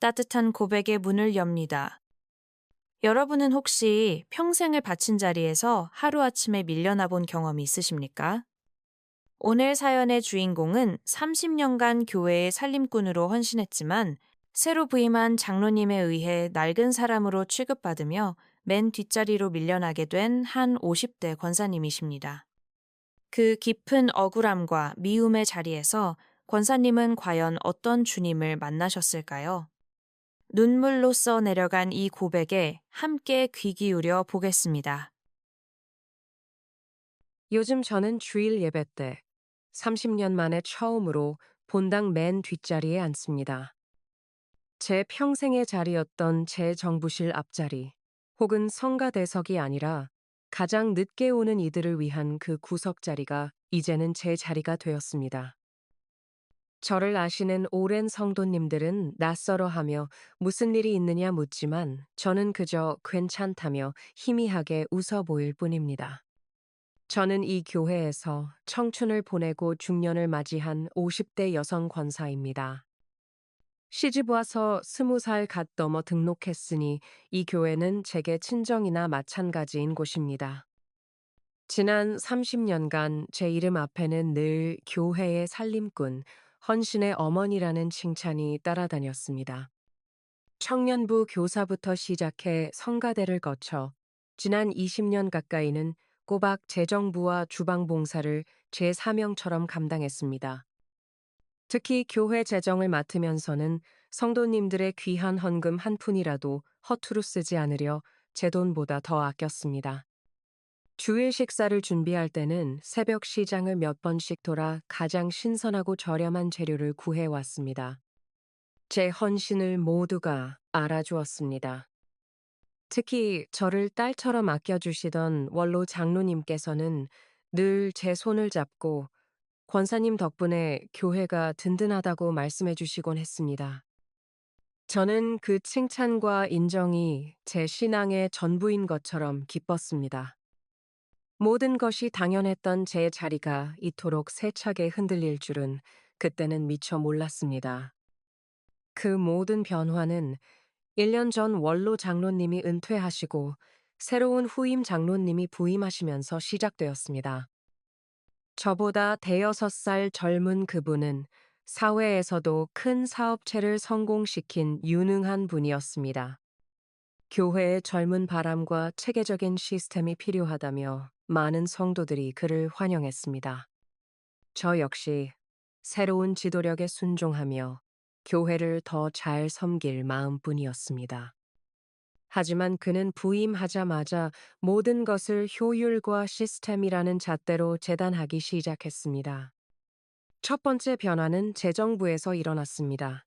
따뜻한 고백의 문을 엽니다. 여러분은 혹시 평생을 바친 자리에서 하루아침에 밀려나 본 경험이 있으십니까? 오늘 사연의 주인공은 30년간 교회의 살림꾼으로 헌신했지만 새로 부임한 장로님에 의해 낡은 사람으로 취급받으며 맨 뒷자리로 밀려나게 된 한 50대 권사님이십니다. 그 깊은 억울함과 미움의 자리에서 권사님은 과연 어떤 주님을 만나셨을까요? 눈물로 써 내려간 이 고백에 함께 귀 기울여 보겠습니다. 요즘 저는 주일 예배 때 30년 만에 처음으로 본당 맨 뒷자리에 앉습니다. 제 평생의 자리였던 제 정부실 앞자리, 혹은 성가대석이 아니라 가장 늦게 오는 이들을 위한 그 구석 자리가 이제는 제 자리가 되었습니다. 저를 아시는 오랜 성도님들은 낯설어 하며 무슨 일이 있느냐 묻지만 저는 그저 괜찮다며 희미하게 웃어 보일 뿐입니다. 저는 이 교회에서 청춘을 보내고 중년을 맞이한 50대 여성 권사입니다. 시집 와서 스무 살 갓 넘어 등록했으니 이 교회는 제게 친정이나 마찬가지인 곳입니다. 지난 30년간 제 이름 앞에는 늘 교회의 살림꾼, 헌신의 어머니라는 칭찬이 따라다녔습니다. 청년부 교사부터 시작해 성가대를 거쳐 지난 20년 가까이는 꼬박 재정부와 주방봉사를 제 사명처럼 감당했습니다. 특히 교회 재정을 맡으면서는 성도님들의 귀한 헌금 한 푼이라도 허투루 쓰지 않으려 제 돈보다 더 아꼈습니다. 주일 식사를 준비할 때는 새벽 시장을 몇 번씩 돌아 가장 신선하고 저렴한 재료를 구해왔습니다. 제 헌신을 모두가 알아주었습니다. 특히 저를 딸처럼 아껴주시던 원로 장로님께서는 늘 제 손을 잡고 권사님 덕분에 교회가 든든하다고 말씀해 주시곤 했습니다. 저는 그 칭찬과 인정이 제 신앙의 전부인 것처럼 기뻤습니다. 모든 것이 당연했던 제 자리가 이토록 세차게 흔들릴 줄은 그때는 미처 몰랐습니다. 그 모든 변화는 1년 전 원로 장로님이 은퇴하시고 새로운 후임 장로님이 부임하시면서 시작되었습니다. 저보다 대여섯 살 젊은 그분은 사회에서도 큰 사업체를 성공시킨 유능한 분이었습니다. 교회의 젊은 바람과 체계적인 시스템이 필요하다며 많은 성도들이 그를 환영했습니다. 저 역시 새로운 지도력에 순종하며 교회를 더 잘 섬길 마음뿐이었습니다. 하지만 그는 부임하자마자 모든 것을 효율과 시스템이라는 잣대로 재단하기 시작했습니다. 첫 번째 변화는 재정부에서 일어났습니다.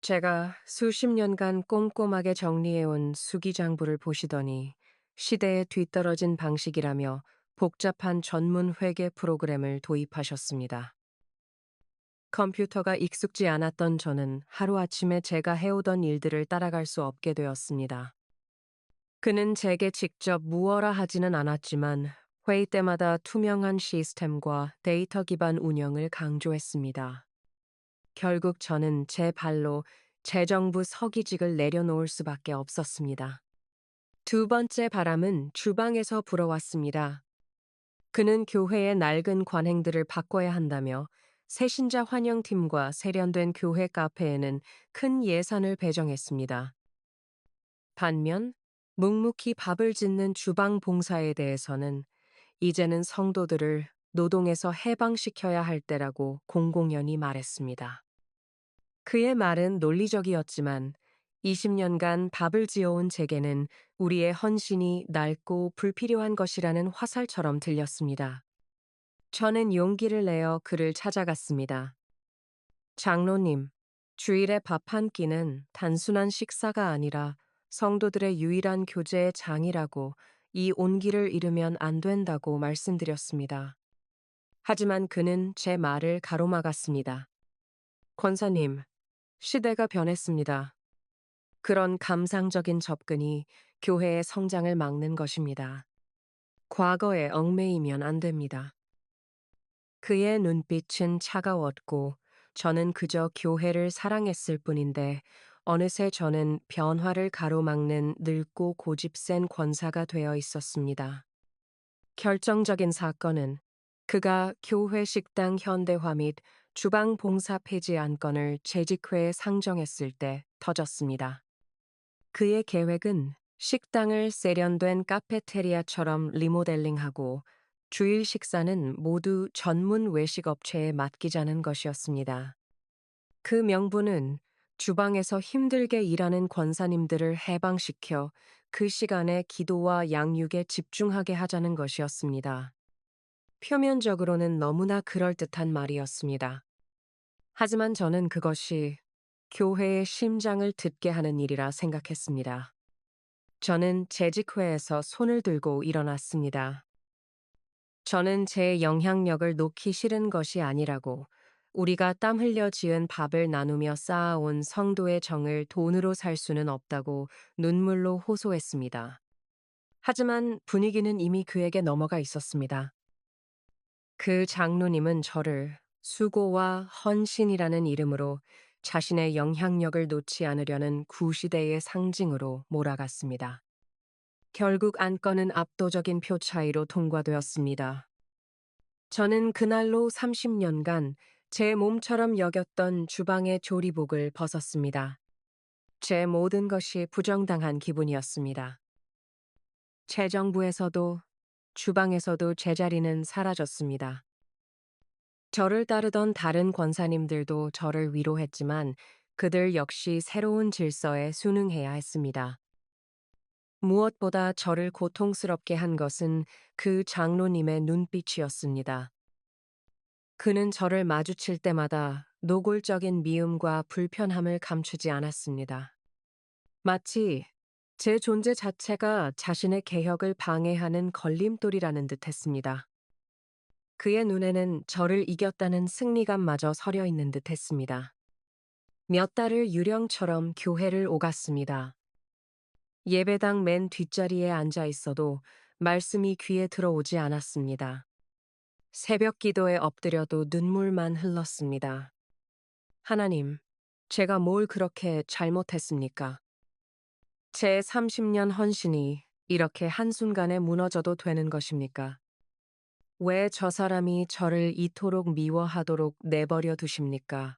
제가 수십 년간 꼼꼼하게 정리해온 수기장부를 보시더니 시대에 뒤떨어진 방식이라며 복잡한 전문 회계 프로그램을 도입하셨습니다. 컴퓨터가 익숙지 않았던 저는 하루아침에 제가 해오던 일들을 따라갈 수 없게 되었습니다. 그는 제게 직접 무어라 하지는 않았지만 회의 때마다 투명한 시스템과 데이터 기반 운영을 강조했습니다. 결국 저는 제 발로 재정부 서기직을 내려놓을 수밖에 없었습니다. 두 번째 바람은 주방에서 불어왔습니다. 그는 교회의 낡은 관행들을 바꿔야 한다며 새신자 환영팀과 세련된 교회 카페에는 큰 예산을 배정했습니다. 반면 묵묵히 밥을 짓는 주방 봉사에 대해서는 이제는 성도들을 노동에서 해방시켜야 할 때라고 공공연히 말했습니다. 그의 말은 논리적이었지만 20년간 밥을 지어온 제게는 우리의 헌신이 낡고 불필요한 것이라는 화살처럼 들렸습니다. 저는 용기를 내어 그를 찾아갔습니다. 장로님, 주일에 밥한 끼는 단순한 식사가 아니라 성도들의 유일한 교제의 장이라고 이 온기를 잃으면 안 된다고 말씀드렸습니다. 하지만 그는 제 말을 가로막았습니다. 권사님, 시대가 변했습니다. 그런 감상적인 접근이 교회의 성장을 막는 것입니다. 과거에 얽매이면 안 됩니다. 그의 눈빛은 차가웠고 저는 그저 교회를 사랑했을 뿐인데 어느새 저는 변화를 가로막는 늙고 고집센 권사가 되어 있었습니다. 결정적인 사건은 그가 교회 식당 현대화 및 주방 봉사 폐지 안건을 재직회에 상정했을 때 터졌습니다. 그의 계획은 식당을 세련된 카페테리아처럼 리모델링하고 주일 식사는 모두 전문 외식 업체에 맡기자는 것이었습니다. 그 명분은 주방에서 힘들게 일하는 권사님들을 해방시켜 그 시간에 기도와 양육에 집중하게 하자는 것이었습니다. 표면적으로는 너무나 그럴듯한 말이었습니다. 하지만 저는 그것이 교회의 심장을 듣게 하는 일이라 생각했습니다. 저는 재직회에서 손을 들고 일어났습니다. 저는 제 영향력을 놓기 싫은 것이 아니라고 우리가 땀 흘려 지은 밥을 나누며 쌓아온 성도의 정을 돈으로 살 수는 없다고 눈물로 호소했습니다. 하지만 분위기는 이미 그에게 넘어가 있었습니다. 그 장로님은 저를 수고와 헌신이라는 이름으로 자신의 영향력을 놓지 않으려는 구시대의 상징으로 몰아갔습니다. 결국 안건은 압도적인 표 차이로 통과되었습니다. 저는 그날로 30년간 제 몸처럼 여겼던 주방의 조리복을 벗었습니다. 제 모든 것이 부정당한 기분이었습니다. 재정부에서도 주방에서도 제자리는 사라졌습니다. 저를 따르던 다른 권사님들도 저를 위로했지만 그들 역시 새로운 질서에 순응해야 했습니다. 무엇보다 저를 고통스럽게 한 것은 그 장로님의 눈빛이었습니다. 그는 저를 마주칠 때마다 노골적인 미움과 불편함을 감추지 않았습니다. 마치 제 존재 자체가 자신의 개혁을 방해하는 걸림돌이라는 듯 했습니다. 그의 눈에는 저를 이겼다는 승리감마저 서려 있는 듯 했습니다. 몇 달을 유령처럼 교회를 오갔습니다. 예배당 맨 뒷자리에 앉아 있어도 말씀이 귀에 들어오지 않았습니다. 새벽 기도에 엎드려도 눈물만 흘렀습니다. 하나님, 제가 뭘 그렇게 잘못했습니까? 제 30년 헌신이 이렇게 한순간에 무너져도 되는 것입니까? 왜 저 사람이 저를 이토록 미워하도록 내버려 두십니까?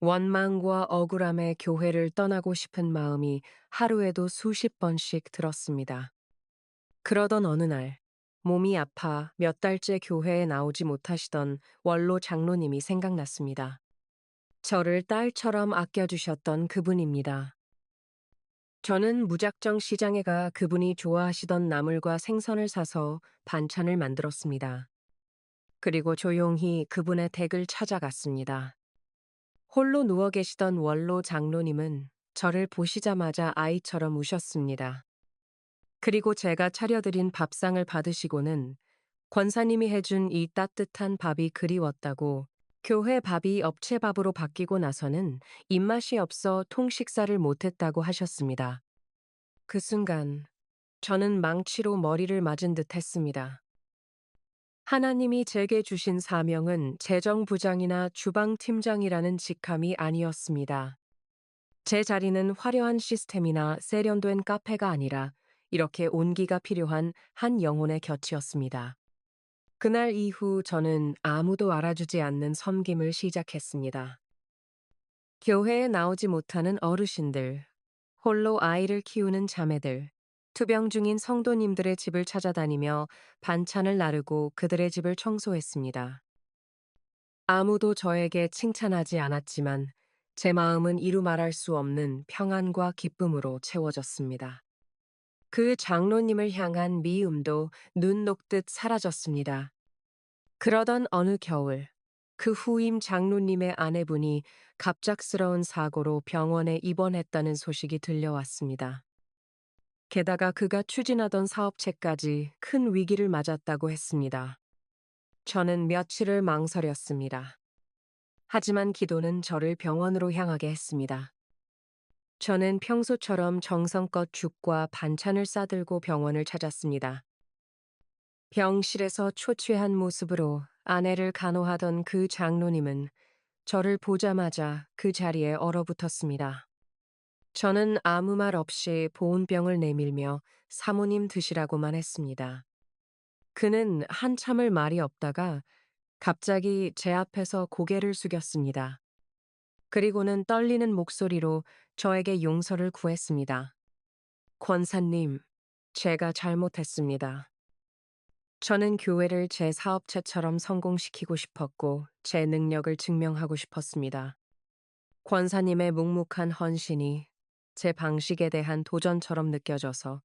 원망과 억울함에 교회를 떠나고 싶은 마음이 하루에도 수십 번씩 들었습니다. 그러던 어느 날, 몸이 아파 몇 달째 교회에 나오지 못하시던 원로 장로님이 생각났습니다. 저를 딸처럼 아껴주셨던 그분입니다. 저는 무작정 시장에 가 그분이 좋아하시던 나물과 생선을 사서 반찬을 만들었습니다. 그리고 조용히 그분의 댁을 찾아갔습니다. 홀로 누워 계시던 원로 장로님은 저를 보시자마자 아이처럼 우셨습니다. 그리고 제가 차려드린 밥상을 받으시고는 권사님이 해준 이 따뜻한 밥이 그리웠다고 교회 밥이 업체 밥으로 바뀌고 나서는 입맛이 없어 통식사를 못했다고 하셨습니다. 그 순간 저는 망치로 머리를 맞은 듯 했습니다. 하나님이 제게 주신 사명은 재정부장이나 주방팀장이라는 직함이 아니었습니다. 제 자리는 화려한 시스템이나 세련된 카페가 아니라 이렇게 온기가 필요한 한 영혼의 곁이었습니다. 그날 이후 저는 아무도 알아주지 않는 섬김을 시작했습니다. 교회에 나오지 못하는 어르신들, 홀로 아이를 키우는 자매들, 투병 중인 성도님들의 집을 찾아다니며 반찬을 나르고 그들의 집을 청소했습니다. 아무도 저에게 칭찬하지 않았지만 제 마음은 이루 말할 수 없는 평안과 기쁨으로 채워졌습니다. 그 장로님을 향한 미움도 눈 녹듯 사라졌습니다. 그러던 어느 겨울, 그 후임 장로님의 아내분이 갑작스러운 사고로 병원에 입원했다는 소식이 들려왔습니다. 게다가 그가 추진하던 사업체까지 큰 위기를 맞았다고 했습니다. 저는 며칠을 망설였습니다. 하지만 기도는 저를 병원으로 향하게 했습니다. 저는 평소처럼 정성껏 죽과 반찬을 싸들고 병원을 찾았습니다. 병실에서 초췌한 모습으로 아내를 간호하던 그 장로님은 저를 보자마자 그 자리에 얼어붙었습니다. 저는 아무 말 없이 보온병을 내밀며 사모님 드시라고만 했습니다. 그는 한참을 말이 없다가 갑자기 제 앞에서 고개를 숙였습니다. 그리고는 떨리는 목소리로 저에게 용서를 구했습니다. 권사님, 제가 잘못했습니다. 저는 교회를 제 사업체처럼 성공시키고 싶었고 제 능력을 증명하고 싶었습니다. 권사님의 묵묵한 헌신이 제 방식에 대한 도전처럼 느껴져서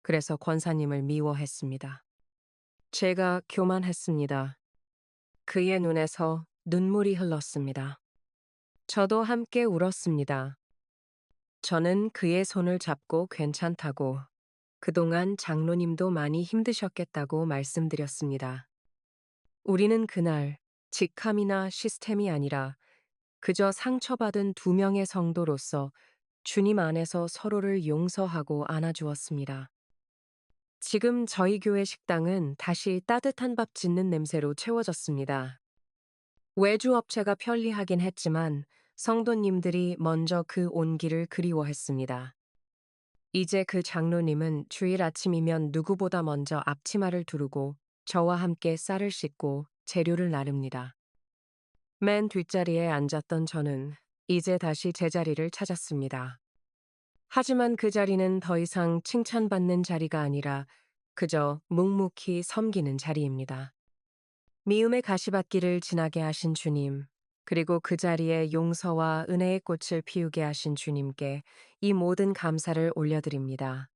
그래서 권사님을 미워했습니다. 제가 교만했습니다. 그의 눈에서 눈물이 흘렀습니다. 저도 함께 울었습니다. 저는 그의 손을 잡고 괜찮다고 그동안 장로님도 많이 힘드셨겠다고 말씀드렸습니다. 우리는 그날 직함이나 시스템이 아니라 그저 상처받은 두 명의 성도로서 주님 안에서 서로를 용서하고 안아주었습니다. 지금 저희 교회 식당은 다시 따뜻한 밥 짓는 냄새로 채워졌습니다. 외주 업체가 편리하긴 했지만 성도님들이 먼저 그 온기를 그리워했습니다. 이제 그 장로님은 주일 아침이면 누구보다 먼저 앞치마를 두르고 저와 함께 쌀을 씻고 재료를 나릅니다. 맨 뒷자리에 앉았던 저는 이제 다시 제 자리를 찾았습니다. 하지만 그 자리는 더 이상 칭찬받는 자리가 아니라 그저 묵묵히 섬기는 자리입니다. 미움의 가시밭길을 지나게 하신 주님, 그리고 그 자리에 용서와 은혜의 꽃을 피우게 하신 주님께 이 모든 감사를 올려드립니다.